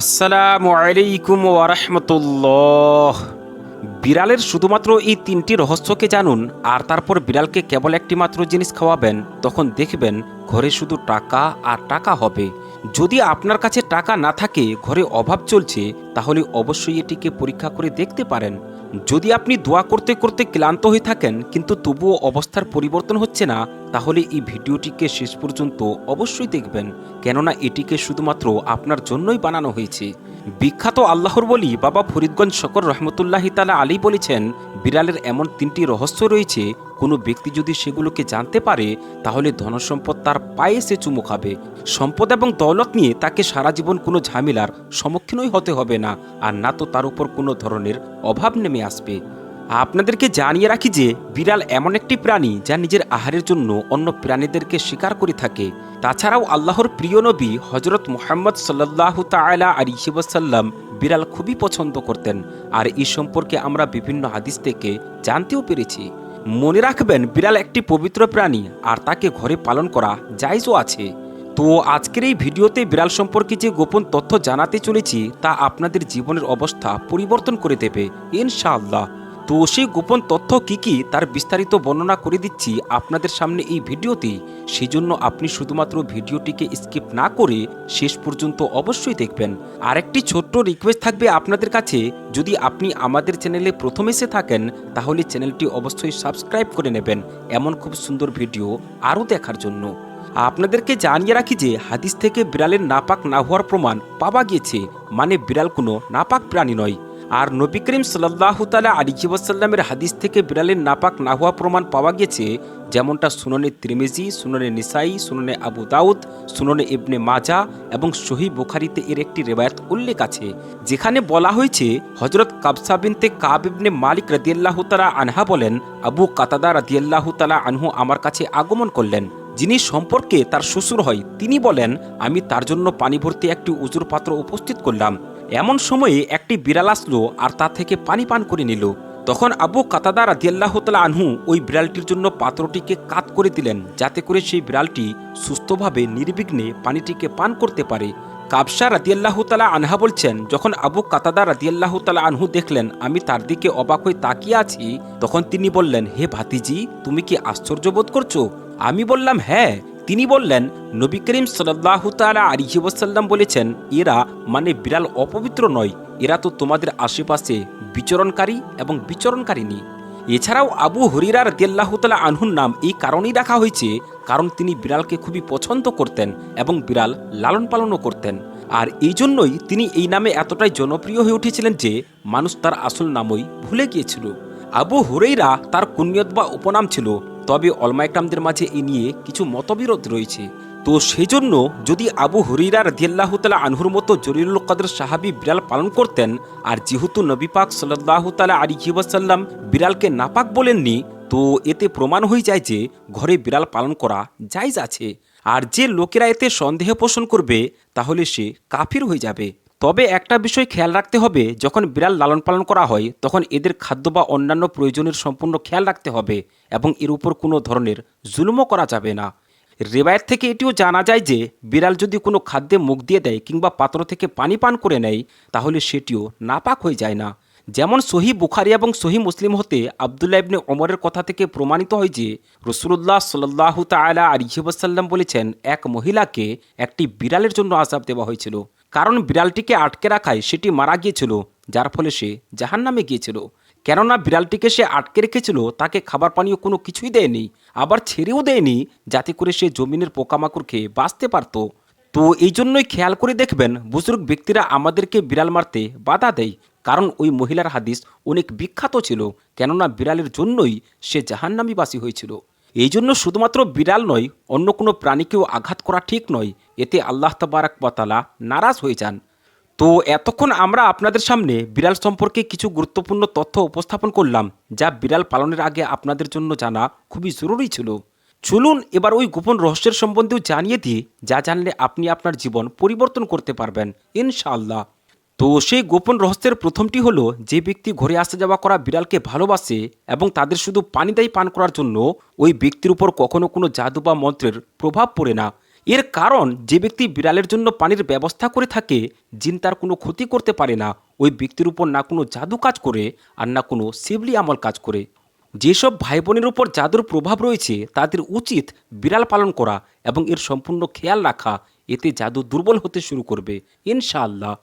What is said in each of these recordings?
আসসালামু আলাইকুম ওয়ারহমতুল্লাহ বিড়ালের শুধুমাত্র এই তিনটি রহস্যকে জানুন, আর তারপর বিড়ালকে কেবল একটি মাত্র জিনিস খাওয়াবেন, তখন দেখবেন ঘরে শুধু টাকা আর টাকা হবে। যদি আপনার কাছে টাকা না থাকে, ঘরে অভাব চলছে, তাহলে অবশ্যই এটিকে পরীক্ষা করে দেখতে পারেন। যদি আপনি দোয়া করতে করতে ক্লান্ত হয়ে থাকেন, কিন্তু তবুও অবস্থার পরিবর্তন হচ্ছে না, তাহলে এই ভিডিওটিকে শেষ পর্যন্ত অবশ্যই দেখবেন। কেননা এটিকে শুধুমাত্র আপনার জন্যই বানানো হয়েছে। বিখ্যাত আল্লাহর বলি বাবা ফরিদগঞ্জ শকর রহমতুল্লাহি তালা আলী বলেছেন, বিড়ালের এমন তিনটি রহস্য রয়েছে কোনো ব্যক্তি যদি সেগুলোকে জানতে পারে, তাহলে ধনসম্পদ তার পায়ে সে চুমু খাবে। সম্পদ এবং দৌলত নিয়ে তাকে সারা জীবন কোনো ঝামেলার সম্মুখীনই হতে হবে না, আর না তো তার উপর কোনো ধরনের অভাব নেমে আসবে। আপনাদেরকে জানিয়ে রাখি যে, বিড়াল এমন একটি প্রাণী যা নিজের আহারের জন্য অন্য প্রাণীদেরকে শিকার করে থাকে। তাছাড়াও আল্লাহর প্রিয় নবী হজরত মোহাম্মদ সাল্লাহ তালা আর ইসিবাসাল্লাম বিড়াল খুবই পছন্দ করতেন। আর এই সম্পর্কে আমরা বিভিন্ন হাদিস থেকে জানতেও পেরেছি। মনে রাখবেন, বিড়াল একটি পবিত্র প্রাণী, আর তাকে ঘরে পালন করা জায়জও আছে। তো আজকের এই ভিডিওতে বিড়াল সম্পর্কে যে গোপন তথ্য জানাতে চলেছি, তা আপনাদের জীবনের অবস্থা পরিবর্তন করে দেবে। ইনশাআল্লাহ। তো সেই গোপন তথ্য কি কি তার বিস্তারিত বর্ণনা করে দিচ্ছি আপনাদের সামনে এই ভিডিওতে। সেই জন্য আপনি শুধুমাত্র ভিডিওটিকে স্কিপ না করে শেষ পর্যন্ত অবশ্যই দেখবেন। আরেকটি ছোট্ট রিকোয়েস্ট থাকবে আপনাদের কাছে। যদি আপনি আমাদের চ্যানেলে প্রথম এসে থাকেন, তাহলে চ্যানেলটি অবশ্যই সাবস্ক্রাইব করে নেবেন এমন খুব সুন্দর ভিডিও আরও দেখার জন্য। আপনাদেরকে জানিয়ে রাখি যে হাদিস থেকে বিড়ালের নাপাক না হওয়ার প্রমাণ পাওয়া গিয়েছে। মানে বিড়াল কোনো নাপাক প্রাণী নয়। আর নবী করিম সাল্লাহ তালা আলিজিবাসাল্লামের হাদিস থেকে বিড়ালের নাপাক না হওয়া প্রমাণ পাওয়া গেছে, যেমনটা সুননে ত্রিমেজি, সুননে নিসাই, সুননে আবু দাউদ, সুননে ইবনে মাজা এবং সহি বুখারিতে এর একটি রেবায়াত উল্লেখ আছে, যেখানে বলা হয়েছে হজরত কাবসা বিনতে কাব ইবনে মালিক রাদিয়াল্লাহু তালা আনহা বলেন, আবু কাতাদা রাদিয়াল্লাহু তালা আনহু আমার কাছে আগমন করলেন, যিনি সম্পর্কে তার শ্বশুর হয়, তিনি বলেন, আমি তার জন্য পানি ভর্তি একটি উজুর পাত্র উপস্থিত করলাম। এমন সময়ে একটি বিড়াল আসলো আর তা থেকে পানি পান করে নিল। তখন আবু কাতাদা রাদিয়াল্লাহ তালা আনহু ওই বিড়ালটির জন্য পাত্রটিকে কাত করে দিলেন, যাতে করে সেই বিড়ালটি সুস্থভাবে, নির্বিঘ্নে পানিটিকে পান করতে পারে। কাবসা রাদিয়াল্লাহ তালা আনহা বলছেন, যখন আবু কাতাদা রাদিয়াল্লাহ তালা আনহু দেখলেন, আমি তার দিকে অবাক হয়ে তাকিয়ে আছি, তখন তিনি বললেন, হে ভাতিজি, তুমি কি আশ্চর্য বোধ করছ? আমি বললাম হ্যাঁ। তিনি বললেন, নবী করিম সাল্লাহ তালা আলিহি ওয়াসাল্লাম বলেছেন, এরা মানে বিড়াল অপবিত্র নয়, এরা তো তোমাদের আশেপাশে বিচরণকারী এবং বিচরণকারিনী এছাড়াও আবু হরিরার দিয়াল্লাহতালা আনহুর নাম এই কারণেই রাখা হয়েছে, কারণ তিনি বিড়ালকে খুবই পছন্দ করতেন এবং বিড়াল লালন পালনও করতেন। আর এই জন্যই তিনি এই নামে এতটাই জনপ্রিয় হয়ে উঠেছিলেন যে মানুষ তার আসল নামই ভুলে গিয়েছিল। আবু হুরেইরা তার কুনিয়ত বা উপনাম ছিল তবে অলমাইকরামদের মাঝে এ নিয়ে কিছু মতবিরোধ রয়েছে। তো সেই জন্য যদি আবু হরিরার দিয়াল্লাহতালা আনহুর মতো জরিরুল কদর সাহাবি বিড়াল পালন করতেন, আর যেহেতু নবী পাক সাল্লাহ তালা আলী ওয়াসাল্লাম বিড়ালকে নাপাক বলেননি, তো এতে প্রমাণ হয়ে যায় যে ঘরে বিড়াল পালন করা জায়জ আছে। আর যে লোকেরা এতে সন্দেহ পোষণ করবে, তাহলে সে কাফির হয়ে যাবে। তবে একটা বিষয় খেয়াল রাখতে হবে, যখন বিড়াল লালন পালন করা হয়, তখন এদের খাদ্য বা অন্যান্য প্রয়োজনের সম্পূর্ণ খেয়াল রাখতে হবে এবং এর উপর কোনো ধরনের জুলুমও করা যাবে না। রেবায়েত থেকে এটিও জানা যায় যে, বিড়াল যদি কোনো খাদ্যে মুখ দিয়ে দেয় কিংবা পাত্র থেকে পানি পান করে নেয়, তাহলে সেটিও নাপাক হয়ে যায় না। যেমন সহি বুখারি এবং সহি মুসলিম হতে আবদুল্লাহ ইবনে ওমরের কথা থেকে প্রমাণিত হয় যে রসুল্লাহ সাল্লাহ তালা আলিহাসাল্লাম বলেছেন, এক মহিলাকে একটি বিড়ালের জন্য আজাব দেওয়া হয়েছিল। কারণ বিড়ালটিকে আটকে রাখায় সেটি মারা গিয়েছিল, যার ফলে সে জাহান নামে গিয়েছিল। কেননা বিড়ালটিকে সে আটকে রেখেছিল, তাকে খাবার পানীয় কোনো কিছুই দেয়নি, আবার ছেড়েও দেয়নি, যাতে করে সে জমিনের পোকামাকড় খেয়ে বাঁচতে পারত। তো এই জন্যই খেয়াল করে দেখবেন, বুজুর্গ ব্যক্তিরা আমাদেরকে বিড়াল মারতে বাধা দেয়, কারণ ওই মহিলার হাদিস অনেক বিখ্যাত ছিল, কেননা বিড়ালের জন্যই সে জাহান্নামীবাসী হয়েছিল। এই জন্য শুধুমাত্র বিড়াল নয়, অন্য কোনো প্রাণীকেও আঘাত করা ঠিক নয়। এতে আল্লাহ তবারাক বাতালা নারাজ হয়ে যান। তো এতক্ষণ আমরা আপনাদের সামনে বিড়াল সম্পর্কে কিছু গুরুত্বপূর্ণ তথ্য উপস্থাপন করলাম, যা বিড়াল পালনের আগে আপনাদের জন্য জানা খুবই জরুরি ছিল। চলুন এবার ওই গোপন রহস্যের সম্বন্ধেও জানিয়ে দিই, যা জানলে আপনি আপনার জীবন পরিবর্তন করতে পারবেন। ইনশাআল্লাহ। তো সেই গোপন রহস্যের প্রথমটি হলো, যে ব্যক্তি ঘরে আসা যাওয়া করা বিড়ালকে ভালোবাসে এবং তাদের শুধু পানি দেয় পান করার জন্য ওই ব্যক্তির উপর কখনো কোনো জাদু বা মন্ত্রের প্রভাব পড়ে না। এর কারণ, যে ব্যক্তি বিড়ালের জন্য পানির ব্যবস্থা করে থাকে, জিন তার কোনো ক্ষতি করতে পারে না। ওই ব্যক্তির উপর না কোনো জাদু কাজ করে আর না কোনো শিবলি আমল কাজ করে। যেসব ভাই বোনের উপর জাদুর প্রভাব রয়েছে, তাদের উচিত বিড়াল পালন করা এবং এর সম্পূর্ণ খেয়াল রাখা। এতে জাদু দুর্বল হতে শুরু করবে, ইনশাআল্লাহ।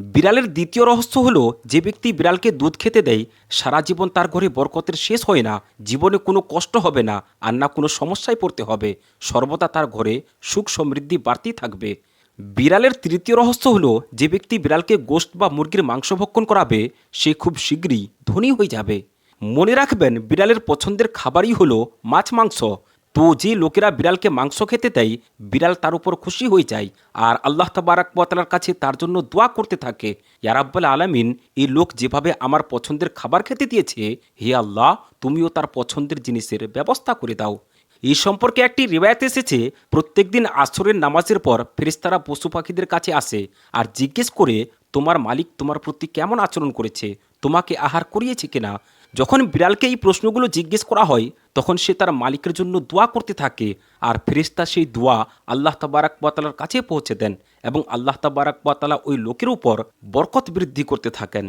বিড়ালের দ্বিতীয় রহস্য হলো, যে ব্যক্তি বিড়ালকে দুধ খেতে দেয়, সারা জীবন তার ঘরে বরকতের শেষ হয় না, জীবনে কোনো কষ্ট হবে না, আর না কোনো সমস্যায় পড়তে হবে। সর্বদা তার ঘরে সুখ সমৃদ্ধি বাড়তেই থাকবে। বিড়ালের তৃতীয় রহস্য হলো, যে ব্যক্তি বিড়ালকে গোশত বা মুরগির মাংস ভক্ষণ করাবে, সে খুব শীঘ্রই ধনী হয়ে যাবে। মনে রাখবেন, বিড়ালের পছন্দের খাবারই হলো মাছ মাংস। তো যে লোকেরা বিড়ালকে মাংস খেতে দেয়, বিড়াল তার উপর খুশি হয়ে যায় আর আল্লাহ তাবারাক ওয়াতালার কাছে তার জন্য দোয়া করতে থাকে। ইয়ারাব্বাল আলামিন, এই লোক যেভাবে আমার পছন্দের খাবার খেতে দিয়েছে, হে আল্লাহ, তুমিও তার পছন্দের জিনিসের ব্যবস্থা করে দাও। এই সম্পর্কে একটি রেবায়ত এসেছে প্রত্যেকদিন আসরের নামাজের পর ফেরেশতারা পশু পাখিদের কাছে আসে আর জিজ্ঞেস করে, তোমার মালিক তোমার প্রতি কেমন আচরণ করেছে? তোমাকে আহার করিয়েছে কিনা? যখন বিড়ালকে এই প্রশ্নগুলো জিজ্ঞেস করা হয়, তখন সে তার মালিকের জন্য দোয়া করতে থাকে আর ফেরেশতা সেই দোয়া আল্লাহ তাবারাক বাতালার কাছে পৌঁছে দেন এবং আল্লাহ তাবারাক বাতালা ওই লোকের উপর বরকত বৃদ্ধি করতে থাকেন।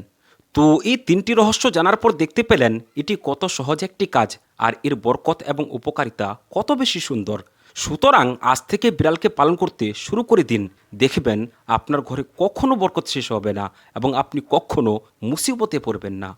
তো এই তিনটি রহস্য জানার পর দেখতে পেলেন এটি কত সহজ একটি কাজ আর এর বরকত এবং উপকারিতা কত বেশি সুন্দর। সুতরাং আজ থেকে বিড়ালকে পালন করতে শুরু করে দিন। দেখবেন আপনার ঘরে কখনো বরকত শেষ হবে না এবং আপনি কখনো মুসিবতে পড়বেন না।